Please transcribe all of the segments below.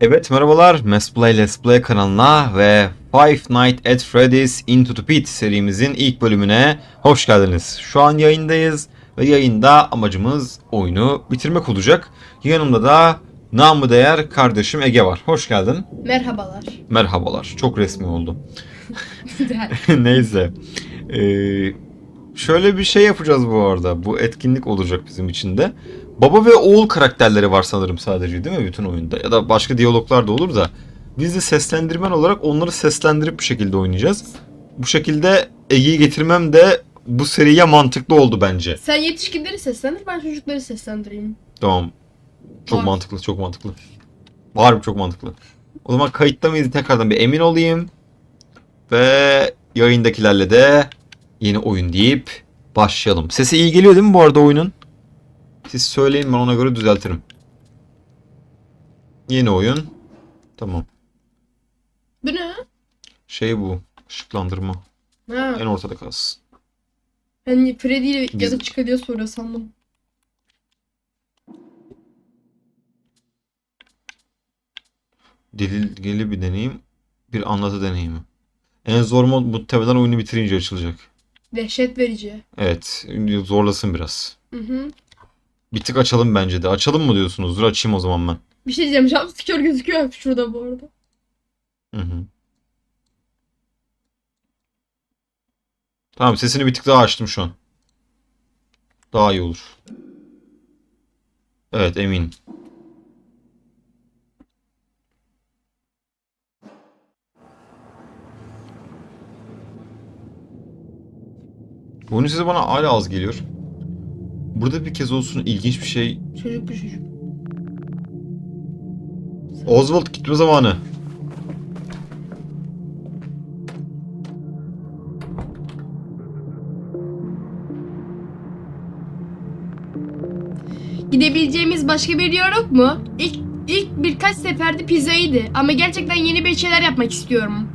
Evet merhabalar Let's Play Let's Play kanalına ve Five Nights at Freddy's Into the Pit serimizin ilk bölümüne hoş geldiniz. Şu an yayındayız ve yayında amacımız oyunu bitirmek olacak. Yanımda da namı değer kardeşim Ege var. Hoş geldin. Merhabalar. Merhabalar. Çok resmi oldu. Neyse. Ee, şöyle bir şey yapacağız bu arada. Bu etkinlik olacak bizim için de. Baba ve oğul karakterleri var sanırım sadece değil mi bütün oyunda? Ya da başka diyaloglar da olur da. Biz de seslendirmen olarak onları seslendirip bir şekilde oynayacağız. Bu şekilde Ege'yi getirmem de bu seriye mantıklı oldu bence. Sen yetişkinleri seslendir, ben çocukları seslendireyim. Tamam. Çok Var. mantıklı, çok mantıklı. Harbi çok mantıklı. O zaman kayıtta mıyız tekrardan bir emin olayım. Ve yayındakilerle de yeni oyun deyip başlayalım. Sesi iyi geliyor değil mi bu arada oyunun? Siz söyleyin ben ona göre düzeltirim. Yeni oyun. Tamam. Bu ne? Şey bu. ışıklandırma. Ha, En ortada kalsın. ben Freddy ile yazıp çıkıyor soruyor sandım. Delilgeli bir deneyim. Bir anlatı deneyimi. En zor mod muhtemelen oyunu bitirince açılacak. Dehşet verici. Evet. Zorlasın biraz. Hı hı. Bir tık açalım bence de. Açalım mı diyorsunuz? Dur açayım o zaman ben. Bir şey diyeceğim, jumpscare gözüküyor şurada bu arada. Hı hı. Tamam sesini bir tık daha açtım şu an. Daha iyi olur. Evet eminim. Oyunun sesi bana hala az geliyor. Burada bir kez olsun ilginç bir şey. Çocuk bu çocuk. Oswald gitme zamanı. Gidebileceğimiz başka bir yer yok mu? İlk, ilk birkaç seferde pizzaydı ama gerçekten yeni bir şeyler yapmak istiyorum.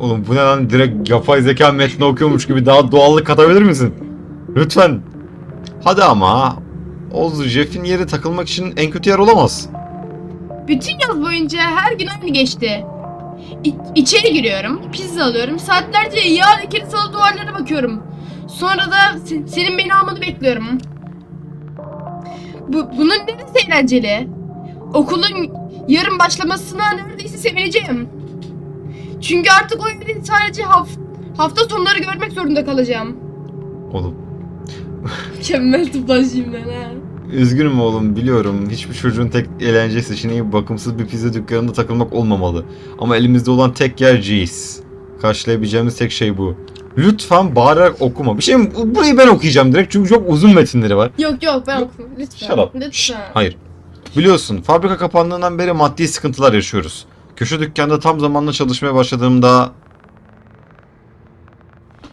Oğlum bu ne lan direkt yapay zeka metni okuyormuş gibi daha doğallık katabilir misin? Lütfen. Hadi ama. Oz Jeff'in yeri takılmak için en kötü yer olamaz. Bütün yaz boyunca her gün aynı geçti. İ- içeri giriyorum, pizza alıyorum, saatlerce yağ lekeli salı duvarlara bakıyorum. Sonra da se- senin beni almanı bekliyorum. Bu, bunun neresi eğlenceli? Okulun yarın başlamasına neredeyse sevineceğim. Çünkü artık o evi sadece haf- hafta sonları görmek zorunda kalacağım. Oğlum. Mükemmel tıplaşayım ben ha. Üzgünüm oğlum biliyorum. Hiçbir çocuğun tek eğlence seçeneği bakımsız bir pizza dükkanında takılmak olmamalı. Ama elimizde olan tek yer G's. Karşılayabileceğimiz tek şey bu. Lütfen bağırarak okuma. Bir şey mi? Burayı ben okuyacağım direkt çünkü çok uzun metinleri var. Yok yok ben okumam. Lütfen. Shut up. Lütfen. Şşt, hayır. Biliyorsun fabrika kapandığından beri maddi sıkıntılar yaşıyoruz. Köşe dükkanda tam zamanlı çalışmaya başladığımda...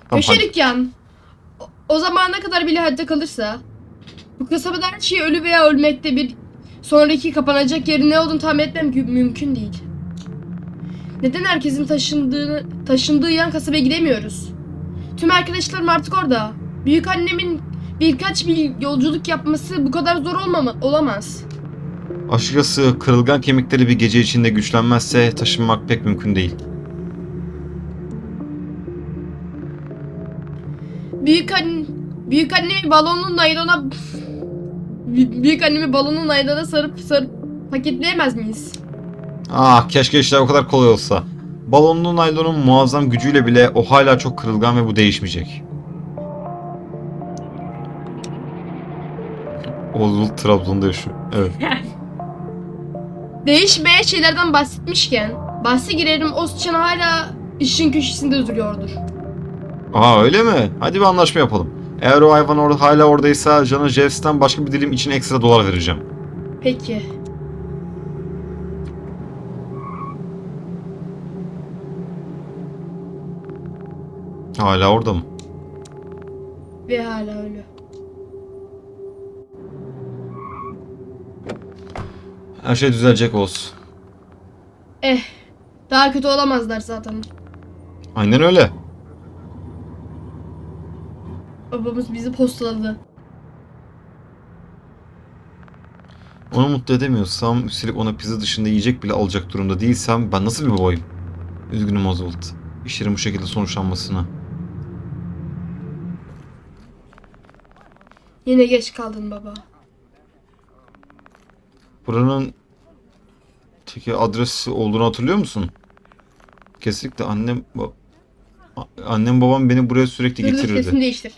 Tamam, Köşe hadi. dükkan. O, zamana kadar bile hayatta kalırsa. Bu kasabada her şey ölü veya ölmekte bir sonraki kapanacak yerin ne olduğunu tahmin etmem mü- mümkün değil. Neden herkesin taşındığını taşındığı yan kasabaya gidemiyoruz? Tüm arkadaşlarım artık orada. Büyük annemin birkaç bir yolculuk yapması bu kadar zor olmama, olamaz. Açıkçası kırılgan kemikleri bir gece içinde güçlenmezse taşınmak pek mümkün değil. Büyük anne büyük annemi balonun naylona Bü- büyük annemi balonun naylona sarıp sarıp paketleyemez miyiz? Ah keşke işler o kadar kolay olsa. Balonlu naylonun muazzam gücüyle bile o hala çok kırılgan ve bu değişmeyecek. Oswald Trabzon'da yaşıyor. Evet. Değişmeyen şeylerden bahsetmişken bahse girerim o sıçan hala işin köşesinde duruyordur. Aa öyle mi? Hadi bir anlaşma yapalım. Eğer o hayvan orada hala oradaysa Can'a Jeffs'ten başka bir dilim için ekstra dolar vereceğim. Peki. Hala orada mı? Ve hala öyle. Her şey düzelecek olsun. Eh. Daha kötü olamazlar zaten. Aynen öyle. Babamız bizi postaladı. Onu mutlu edemiyorsam, üstelik ona pizza dışında yiyecek bile alacak durumda değilsem ben nasıl bir babayım? Üzgünüm Oswald. İşlerin bu şekilde sonuçlanmasına. Yine geç kaldın baba. Buranın teki adresi olduğunu hatırlıyor musun? Kesinlikle annem ba- annem babam beni buraya sürekli Dur dur getirirdi. sesini değiştir.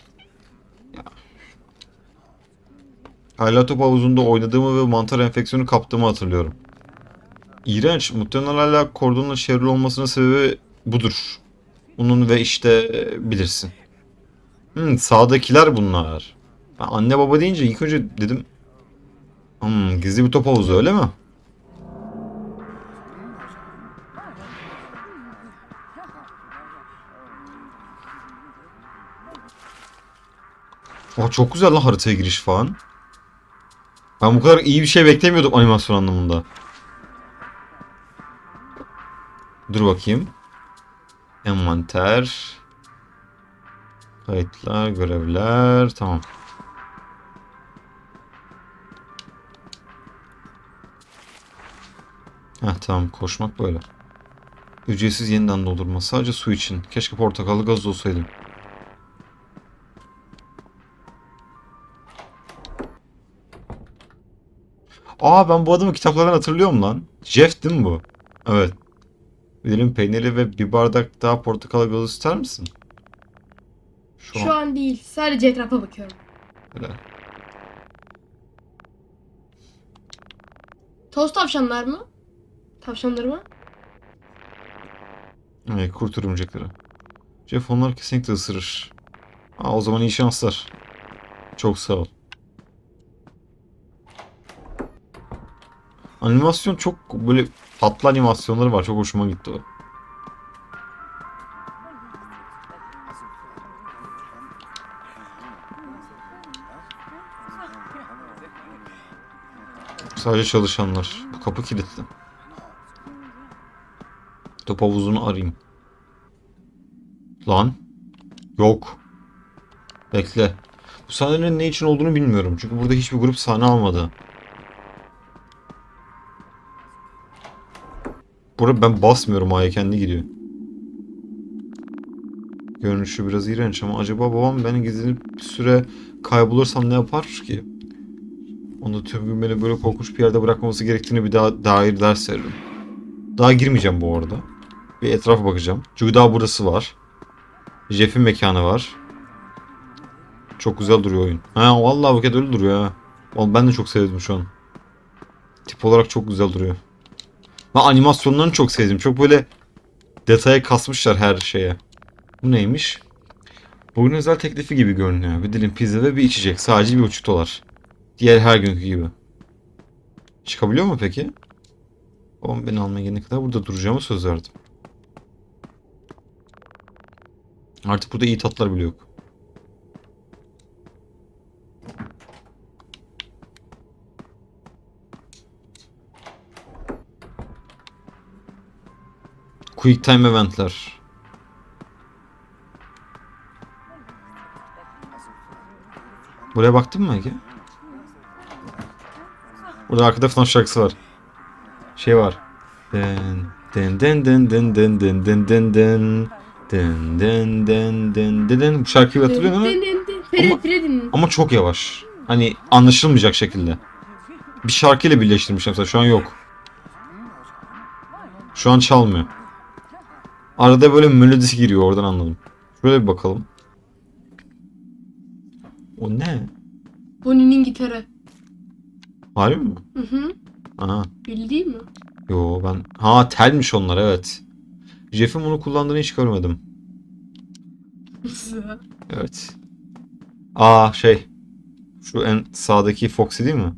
Hala top havuzunda oynadığımı ve mantar enfeksiyonu kaptığımı hatırlıyorum. İğrenç. Muhtemelen hala kordonla çevrili olmasının sebebi budur. Bunun ve işte bilirsin. Hmm, sağdakiler bunlar. Ben anne baba deyince ilk önce dedim hmm, gizli bir top havuzu öyle mi? Aa, çok güzel lan haritaya giriş falan. Ben bu kadar iyi bir şey beklemiyordum animasyon anlamında. Dur bakayım. Envanter. Kayıtlar, görevler. Tamam. Heh tamam koşmak böyle. Ücretsiz yeniden doldurma. Sadece su için. Keşke portakallı gaz olsaydım. Aa ben bu adamı kitaplardan hatırlıyorum lan. Jeff değil mi bu? Evet. Bir dilim peyniri ve bir bardak daha portakal gazı ister misin? Şu, Şu an. an değil. Sadece etrafa bakıyorum. Helal. Toz tavşanlar mı? Tavşanları mı? Evet, kurt örümcekleri. Jeff onlar kesinlikle ısırır. Aa, o zaman iyi şanslar. Çok sağ ol. Animasyon çok böyle tatlı animasyonları var. Çok hoşuma gitti o. Sadece çalışanlar. Bu kapı kilitli. Top havuzunu arayayım. Lan. Yok. Bekle. Bu sahnelerin ne için olduğunu bilmiyorum. Çünkü burada hiçbir grup sahne almadı. Burada ben basmıyorum A'ya kendi gidiyor. Görünüşü biraz iğrenç ama acaba babam beni gizlenip bir süre kaybolursam ne yapar ki? Onda tüm gün beni böyle korkunç bir yerde bırakmaması gerektiğini bir daha dair ders veririm. Daha girmeyeceğim bu arada. Bir etrafa bakacağım. Çünkü daha burası var. Jeff'in mekanı var. Çok güzel duruyor oyun. Ha vallahi buket öyle duruyor ha. Ben de çok sevdim şu an. Tip olarak çok güzel duruyor. Ben animasyonlarını çok sevdim. Çok böyle detaya kasmışlar her şeye. Bu neymiş? Bugün özel teklifi gibi görünüyor. Bir dilim pizza ve bir içecek. Sadece bir buçuk dolar. Diğer her günkü gibi. Çıkabiliyor mu peki? Babam beni almaya gelene kadar burada duracağımı söz verdim. Artık burada iyi tatlar bile yok. Quick time eventler. Buraya baktın mı Ege? Burada arkada FNAF şarkısı var. Şey var. Den den den den den den den den den den den den den den den den bu şarkıyı hatırlıyor musun? Ama-. Ama çok yavaş. Hani anlaşılmayacak şekilde. Bir şarkıyla birleştirmişler mesela şu an yok. Şu an çalmıyor. Arada böyle melodisi giriyor oradan anladım. Şöyle bir bakalım. O ne? Bonnie'nin gitarı. Harbi mi? Hı hı. Aha. Bildiğin mi? Yo ben... Ha telmiş onlar evet. Jeff'in bunu kullandığını hiç görmedim. Evet. Aa şey. Şu en sağdaki Foxy değil mi?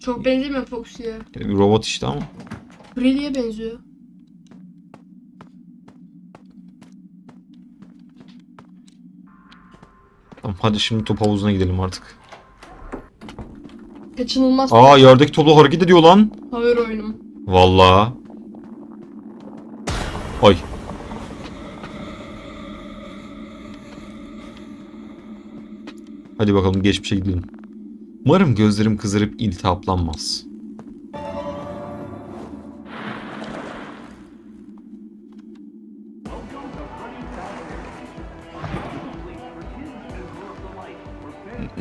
Çok benzemiyor Foxy'ye. Bir robot işte ama. Freddy'ye benziyor. Tamam hadi şimdi top havuzuna gidelim artık. Kaçınılmaz. Aa yerdeki topla hareket ediyor lan. Favori oyunum. Vallahi. Ay. Hadi bakalım geçmişe gidelim. Umarım gözlerim kızarıp iltihaplanmaz.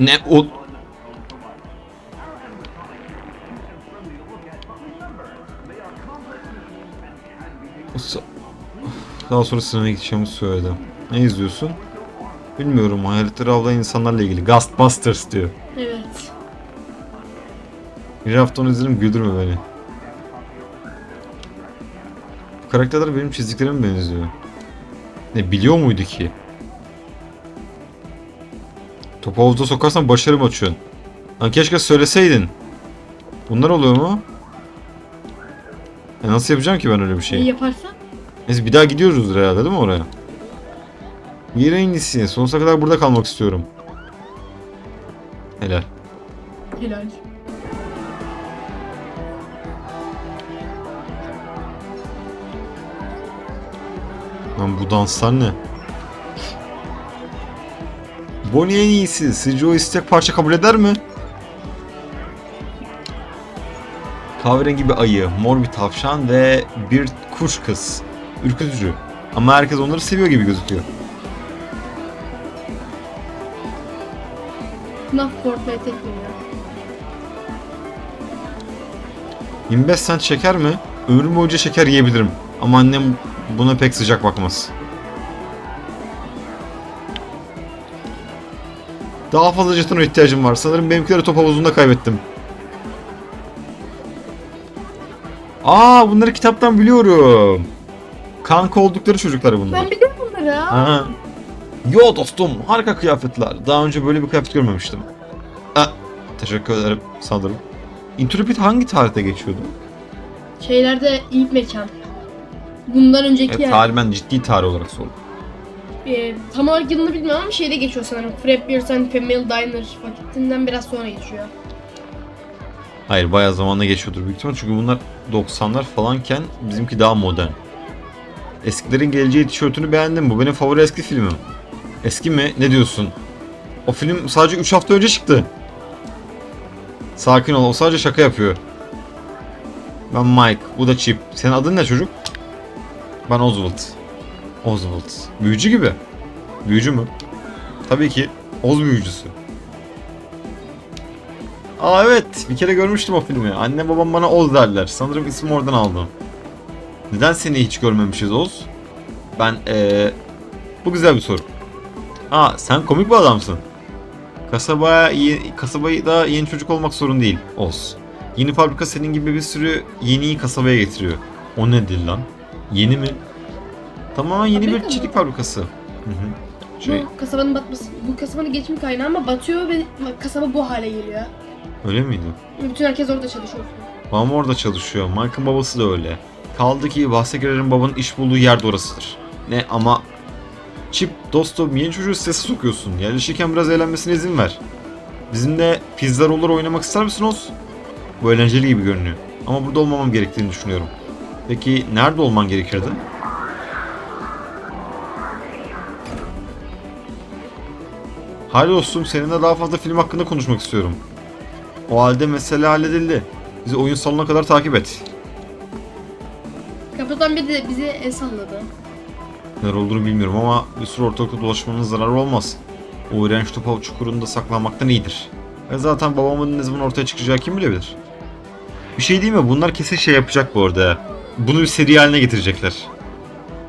Ne o... Daha sonra sinemaya gideceğimi söyledi. Ne izliyorsun? Bilmiyorum. Hayaletleri avlayan insanlarla ilgili. Ghostbusters diyor. Evet. Bir hafta onu izledim güldürme beni. Bu karakterler benim çizdiklerime benziyor. Ne biliyor muydu ki? Topu havuza sokarsan başarım açıyorsun. Lan keşke söyleseydin. Bunlar oluyor mu? E nasıl yapacağım ki ben öyle bir İyi şey? yaparsan. Neyse bir daha gidiyoruz herhalde değil mi oraya? Yine en iyisi. Sonsuza kadar burada kalmak istiyorum. Helal. Helal. Lan bu danslar ne? Bonnie en iyisi. Sizce o istek parça kabul eder mi? Kahverengi bir ayı, mor bir tavşan ve bir kuş kız. Ürkütücü. Ama herkes onları seviyor gibi gözüküyor. FNAF Fortnite etmiyor. 25 cent şeker mi? Ömrüm boyunca şeker yiyebilirim. Ama annem buna pek sıcak bakmaz. Daha fazla jetona ihtiyacım var. Sanırım benimkileri top havuzunda kaybettim. Aa bunları kitaptan biliyorum. Kanka oldukları çocuklar bunlar. Ben biliyorum bunları. ha. Yo dostum harika kıyafetler. Daha önce böyle bir kıyafet görmemiştim. Ha, teşekkür ederim sanırım. Intrepid hangi tarihte geçiyordu? Şeylerde ilk mekan. Bundan önceki Evet, yer. tarih ben ciddi tarih olarak sordum. Ee, tam olarak yılını bilmiyorum ama şeyde geçiyor sanırım. Fred Beers and Family Diner vakitinden biraz sonra geçiyor. Hayır bayağı zamanla geçiyordur büyük ihtimal çünkü bunlar 90'lar falanken bizimki daha modern. Eskilerin geleceği tişörtünü beğendim. Bu benim favori eski filmim. Eski mi? Ne diyorsun? O film sadece 3 hafta önce çıktı. Sakin ol. O sadece şaka yapıyor. Ben Mike. Bu da Chip. Senin adın ne çocuk? Ben Oswald. Oswald. Büyücü gibi. Büyücü mü? Tabii ki. Oz büyücüsü. Aa evet. Bir kere görmüştüm o filmi. Annem babam bana Oz derler. Sanırım ismi oradan aldım. Neden seni hiç görmemişiz Oz? Ben eee... Bu güzel bir soru. Aa sen komik bir adamsın. Kasabaya iyi, kasabayı da yeni çocuk olmak sorun değil. Oz. Yeni fabrika senin gibi bir sürü yeniyi kasabaya getiriyor. O nedir lan? Yeni mi? Tamamen yeni Fabrika bir mı? çiftlik fabrikası. Hı hı. Şey, Bu kasabanın batması, bu kasabanın geçim kaynağı ama batıyor ve kasaba bu hale geliyor. öyle miydi? Bütün herkes orada çalışıyor. Babam orada çalışıyor. Mike'ın babası da öyle. Kaldı ki bahse girerim babanın iş bulduğu yer de orasıdır. Ne ama... Chip dostum yeni çocuğu strese sokuyorsun. Yerleşirken biraz eğlenmesine izin ver. Bizimle pizza roller oynamak ister misin Oz? Bu eğlenceli gibi görünüyor. Ama burada olmamam gerektiğini düşünüyorum. Peki nerede olman gerekirdi? Hayır dostum seninle daha fazla film hakkında konuşmak istiyorum. O halde mesele halledildi. Bizi oyun salonuna kadar takip et. Kapıdan biri de bize el salladı. Neler olduğunu bilmiyorum ama bir süre ortalıkta dolaşmanın zararı olmaz. O iğrenç topa çukurunda saklanmaktan iyidir. Ve zaten babamın ne zaman ortaya çıkacağı kim bilebilir. Bir şey değil mi? Bunlar kesin şey yapacak bu arada. Bunu bir seri haline getirecekler.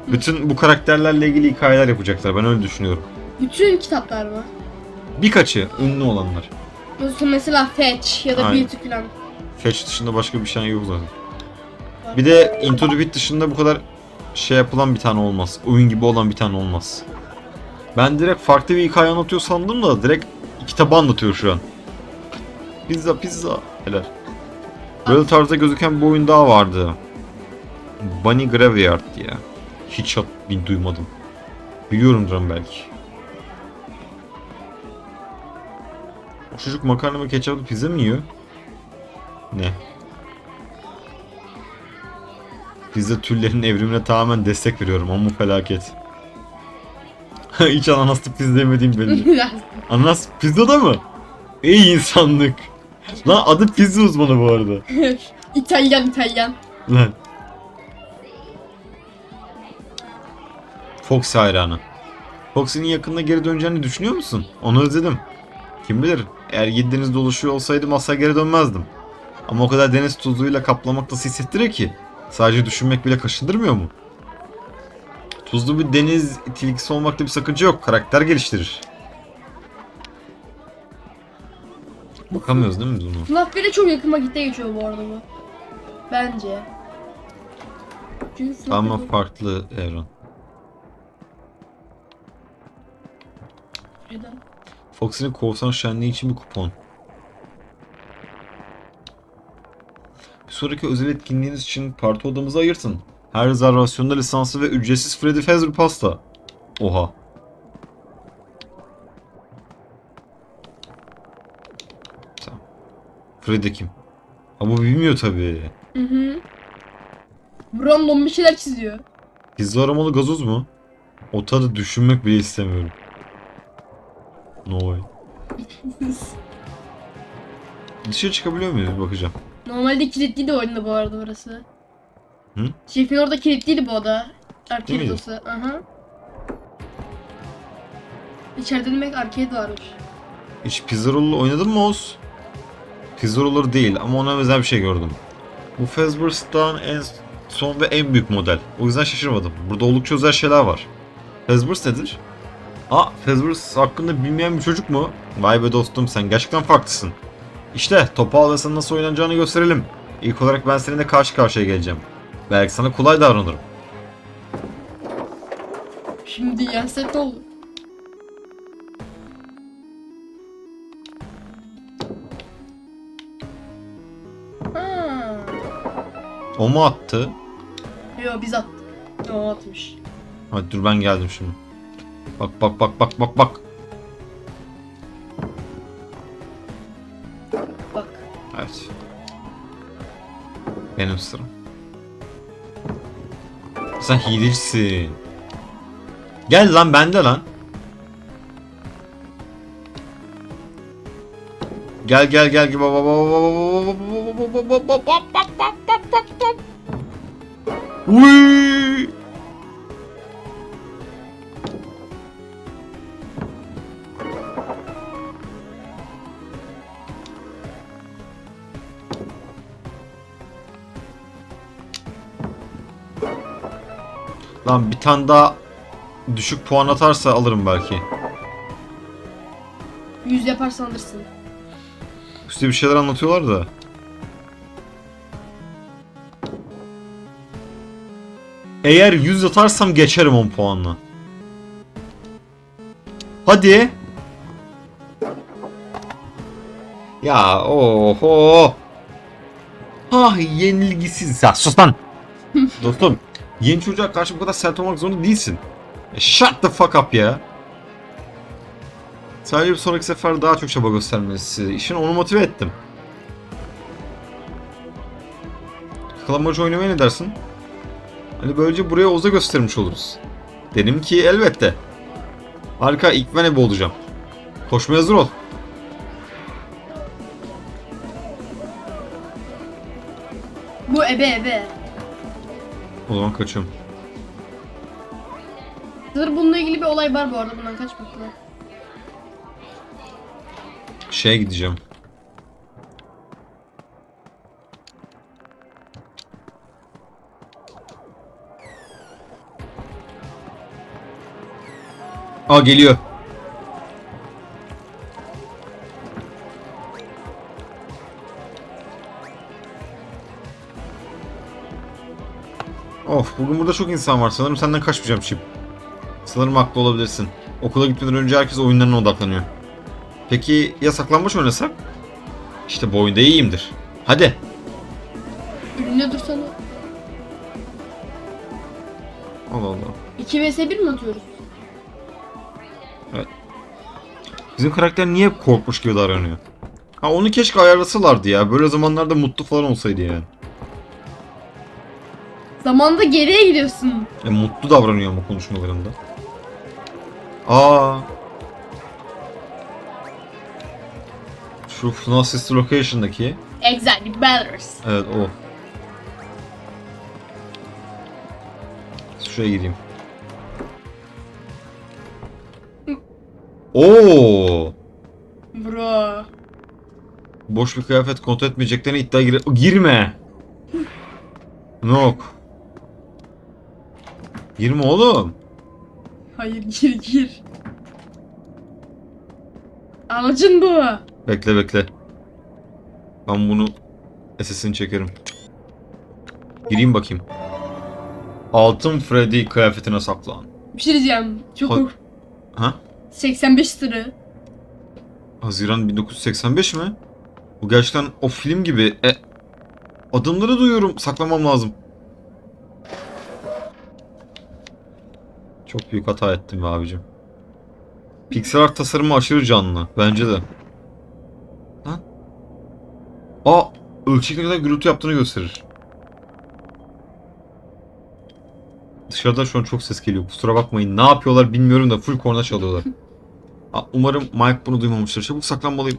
Bütün bu karakterlerle ilgili hikayeler yapacaklar. Ben öyle düşünüyorum. Bütün kitaplar mı? Birkaçı ünlü olanlar. Mesela- Mesela Fetch ya da Aynen. Beauty falan. Fetch dışında başka bir şey yok zaten. Bir de Into the Beat dışında bu kadar şey yapılan bir tane olmaz. Oyun gibi olan bir tane olmaz. Ben direkt farklı bir hikaye anlatıyor sandım da direkt kitabı anlatıyor şu an. Pizza pizza. Helal. Böyle tarzda gözüken bir oyun daha vardı. Bunny Graveyard diye. Hiç bin duymadım. Biliyorumdur belki. Çocuk makarna ve ketçaplı pizza mı yiyor? Ne? Pizza türlerinin evrimine tamamen destek veriyorum ama bu felaket. Hiç ananaslı pizza yemediğim belli. Ananas pizzada mı? Ey insanlık. Lan adı pizza uzmanı bu arada. İtalyan İtalyan. Lan. Fox hayranı. Fox'un yakında geri döneceğini düşünüyor musun? Onu özledim. Kim bilir eğer yedi deniz dolaşıyor olsaydım asla geri dönmezdim. Ama o kadar deniz tuzluğuyla kaplamak nasıl hissettirir ki? Sadece düşünmek bile kaşındırmıyor mu? Tuzlu bir deniz tilkisi olmakta bir sakınca yok. Karakter geliştirir. Bakamıyoruz değil mi biz bunu? FNAF 1'e çok yakın vakitte geçiyor bu arada bu. Bence. Çünkü FNAF Ama bir- farklı evren. Neden? Fox'un korsan şenliği için bir kupon. Bir sonraki özel etkinliğiniz için parti odamızı ayırtın. Her rezervasyonda lisanslı ve ücretsiz Freddy Fazbear pasta. Oha. Tamam. Freddy kim? Ha bu bilmiyor tabii. Hı hı. Random bir şeyler çiziyor. Pizza aromalı gazoz mu? O tadı düşünmek bile istemiyorum. No way. Dışarı çıkabiliyor muyuz? Bakacağım. Normalde kilitliydi oyunda bu arada burası. Hı? Şefin orada kilitliydi bu oda. Değil Arcade miydi? odası. Aha. İçeride demek arcade varmış. Hiç Pizzarollo oynadın mı Oz? Pizzarollo değil ama ona benzer bir şey gördüm. Bu Fazbear's'tan en son ve en büyük model. O yüzden şaşırmadım. Burada oldukça özel şeyler var. Fazbear's nedir? Aa, Fazbear's hakkında bilmeyen bir çocuk mu? Vay be dostum sen gerçekten farklısın. İşte topu al ve sana nasıl oynanacağını gösterelim. İlk olarak ben seninle karşı karşıya geleceğim. Belki sana kolay davranırım. Şimdi yensek ne olur? Ha. O mu attı? Yo biz attık. O atmış. Hadi dur ben geldim şimdi. Bak bak bak bak bak bak. Bak. Evet. Benim sıram. Sen hilecisin. Gel lan bende lan. Gel gel gel baba Uy! Lan bir tane daha düşük puan atarsa alırım belki. Yüz yaparsan alırsın. Üstte bir şeyler anlatıyorlar da. Eğer 100 atarsam geçerim 10 puanla. Hadi. Ya oho. Ah yenilgisiz. Ya sus lan. Dostum yeni çocuğa karşı bu kadar sert olmak zorunda değilsin. E, Shut the fuck up ya. Sadece bir sonraki sefer daha çok çaba göstermesi için onu motive ettim. Kalamacı oynamaya ne dersin? Hani böylece buraya Oz'a göstermiş oluruz. Dedim ki elbette. Harika ilk ben ebe olacağım. Koşmaya hazır ol. Bu ebe ebe. O zaman kaçıyorum. Sanırım bununla ilgili bir olay var bu arada. Bundan kaç bakma. Şeye gideceğim. Aa geliyor. Bugün burada çok insan var. Sanırım senden kaçmayacağım Chip. Sanırım haklı olabilirsin. Okula gitmeden önce herkes oyunlarına odaklanıyor. Peki ya saklanmaç oynasak? İşte bu oyunda iyiyimdir. Hadi. Üründe dursana. Allah Allah. 2 vs 1 mi atıyoruz? Bizim karakter niye hep korkmuş gibi davranıyor? Ha onu keşke ayarlasalardı ya. Böyle zamanlarda mutlu falan olsaydı yani. Zamanda geriye gidiyorsun. E, mutlu davranıyor ama konuşmalarında. Aa. Şu FNAF Sister Location'daki. Exactly, Bellers. Evet o. Şuraya gireyim. Oo! Bro. Boş bir kıyafet kontrol etmeyeceklerine iddia gir girme. Yok. Girme oğlum. Hayır gir gir. Amacın bu. Bekle bekle. Ben bunu SS'ini çekerim. Gireyim bakayım. Altın Freddy kıyafetine saklan. Bir şey diyeceğim. Çok kork- Ha? 85 lira. Haziran 1985 mi? Bu gerçekten o film gibi. E, adımları duyuyorum. Saklamam lazım. Çok büyük hata ettim be abicim. Pixel art tasarımı aşırı canlı. Bence de. Lan. Aa, ölçek ne kadar gürültü yaptığını gösterir. Dışarıda şu an çok ses geliyor. Kusura bakmayın. Ne yapıyorlar bilmiyorum da full korna çalıyorlar. Aa, Umarım Mike bunu duymamıştır. Çabuk saklanmalıyım.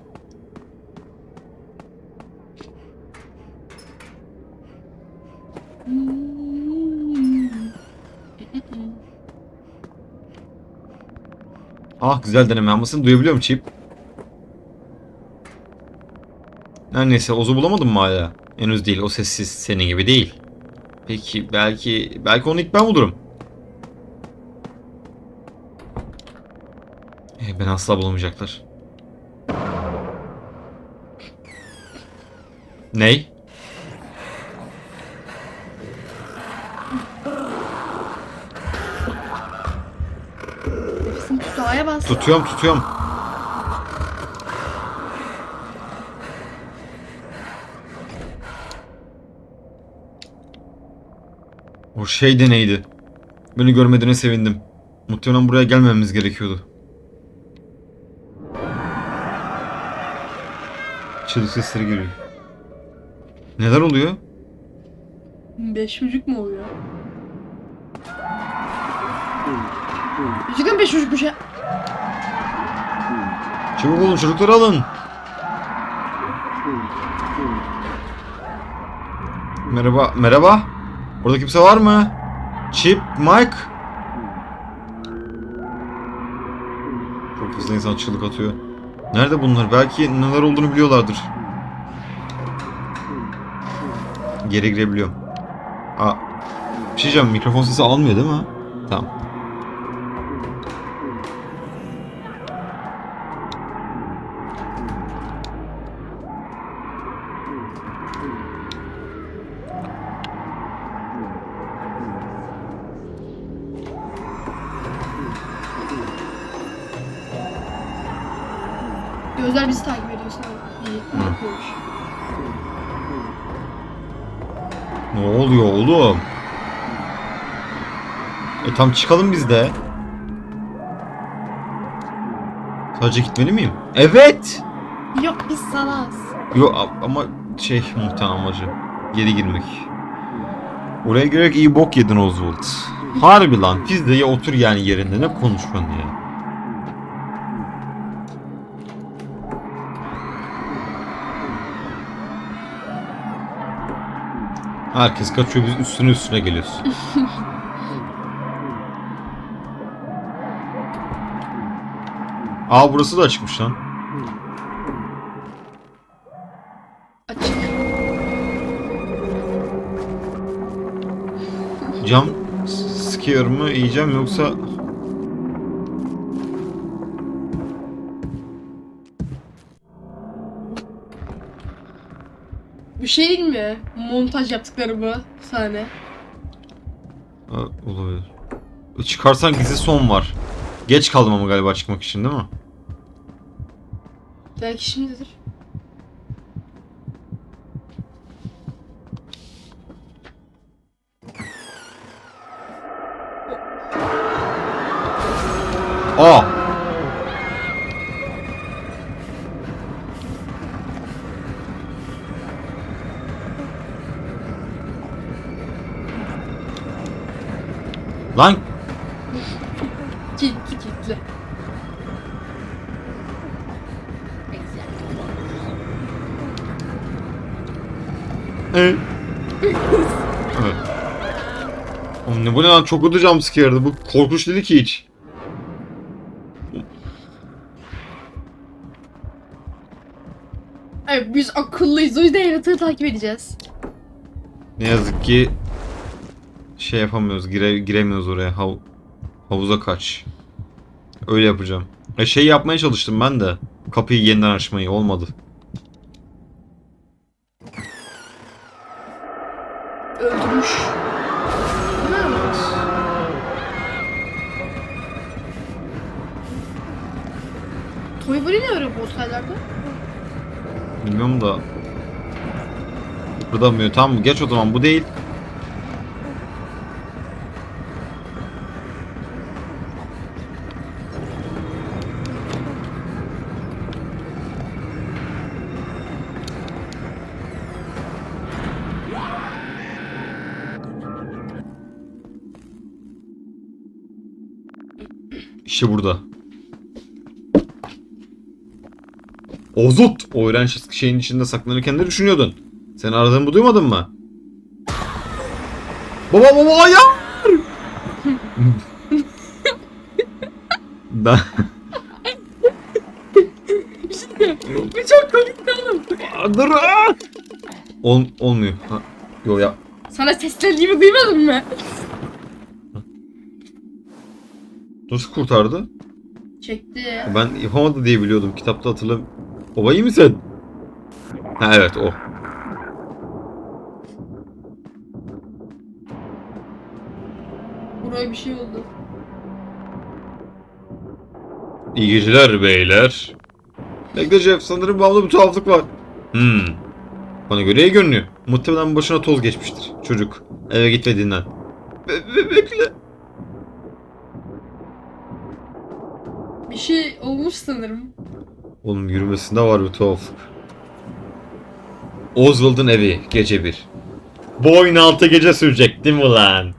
Ah güzel deneme yapmasını duyabiliyor mu Chip? Her neyse Oz'u bulamadın mı hala? Henüz değil o sessiz senin gibi değil. Peki belki belki onu ilk ben bulurum. Eh, ben asla bulamayacaklar. Ney? Tutuyorum tutuyorum. O şey de neydi? Beni görmediğine sevindim. Muhtemelen buraya gelmememiz gerekiyordu. Çığlık sesleri geliyor. Neler oluyor? Beş çocuk mu oluyor? Gerçekten beş çocukmuş ya. Çabuk olun çocukları alın. Merhaba, merhaba. Orada kimse var mı? Chip, Mike. Çok fazla insan çığlık atıyor. Nerede bunlar? Belki neler olduğunu biliyorlardır. Geri girebiliyorum. Aa, bir şey diyeceğim. Mikrofon sesi almıyor değil mi? Tamam. Gözler bizi takip ediyor. İyi. Yapıyormuş. Ne oluyor oğlum? E tam çıkalım biz de. Sadece gitmeli miyim? Evet. Yok biz salaz. Yo a- ama şey muhtemelen amacı. Geri girmek. Oraya girerek iyi bok yedin Oswald. Harbi lan pizzaya otur yani yerinde ne konuşuyorsun ya. Herkes kaçıyor biz üstüne üstüne geliyoruz. Aa burası da açıkmış lan. Açık. Cam scare mı yiyeceğim yoksa Bir şey değil mi? Montaj yaptıkları bu sahne. Ha, olabilir. E, Çıkarsan gizli son var. Geç kaldım ama galiba çıkmak için değil mi? Belki şimdidir. Aa! Lan Kilitli kilitli. Evet. Ne bu ne lan çok kötü jumpscare'dı. Bu korkunç dedi ki hiç. Evet biz akıllıyız o yüzden yaratığı takip edeceğiz. Ne yazık ki şey yapamıyoruz. Gire, giremiyoruz oraya. Hav, havuza kaç. Öyle yapacağım. E şey yapmaya çalıştım ben de. Kapıyı yeniden açmayı olmadı. Bilmiyorum da. Kıpırdamıyor. Tamam? Geç o zaman. Bu değil. İşte burada. Ozut! O öğrenci şeyin içinde saklanırken ne düşünüyordun? Sen aradığımı duymadın mı? Baba baba hayır! ben... Bu çok komikti oğlum. Dur! aa! Ol, olmuyor. Ha, yo ya. Sana seslendiğimi duymadın mı? Nasıl kurtardı? Çekti. Ben yapamadı diye biliyordum. Kitapta hatırlam. Baba iyi misin? Ha evet o. Buraya bir şey oldu. İyi geceler beyler. Bekle Jeff sanırım babamda bir tuhaflık var. Hmm. Bana göre iyi görünüyor. Muhtemelen başına toz geçmiştir. Çocuk. Eve git ve dinlen. Be- be- bekle. Bir şey olmuş sanırım. Oğlum yürümesinde var bir tuhaflık. Oswald'ın evi gece bir. Bu oyun 6 gece sürecek değil mi lan?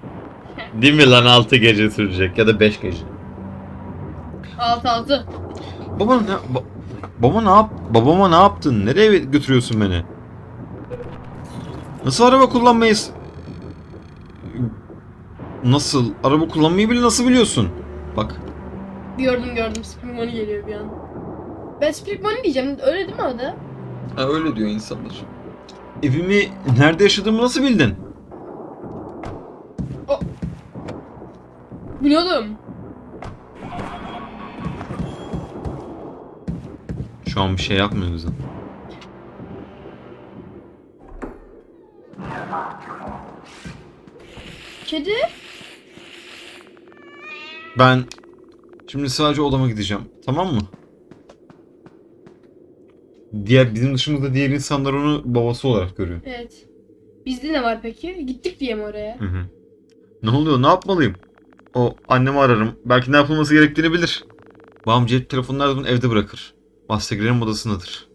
Değil mi lan 6 gece sürecek ya da 5 gece. Altı altı. Baba ne ba- baba ne yap babama ne yaptın? Nereye götürüyorsun beni? Nasıl araba kullanmayı s- Nasıl? Araba kullanmayı bile nasıl biliyorsun? Bak. Gördüm gördüm. Bonnie geliyor bir an. Ben Spring Bonnie diyeceğim. Öyle değil mi adı? Ha, öyle diyor insanlar. Evimi nerede yaşadığımı nasıl bildin? Bu ne oğlum? Şu an bir şey yapmıyor bize. Kedi? Ben şimdi sadece odama gideceğim. Tamam mı? Diğer bizim dışımızda diğer insanlar onu babası olarak görüyor. Evet. Bizde ne var peki? Gittik diye mi oraya? Hı hı. Ne oluyor? Ne yapmalıyım? O annemi ararım. Belki ne yapılması gerektiğini bilir. Babam cep telefonunu her zaman evde bırakır. Bahsegilerin odasındadır.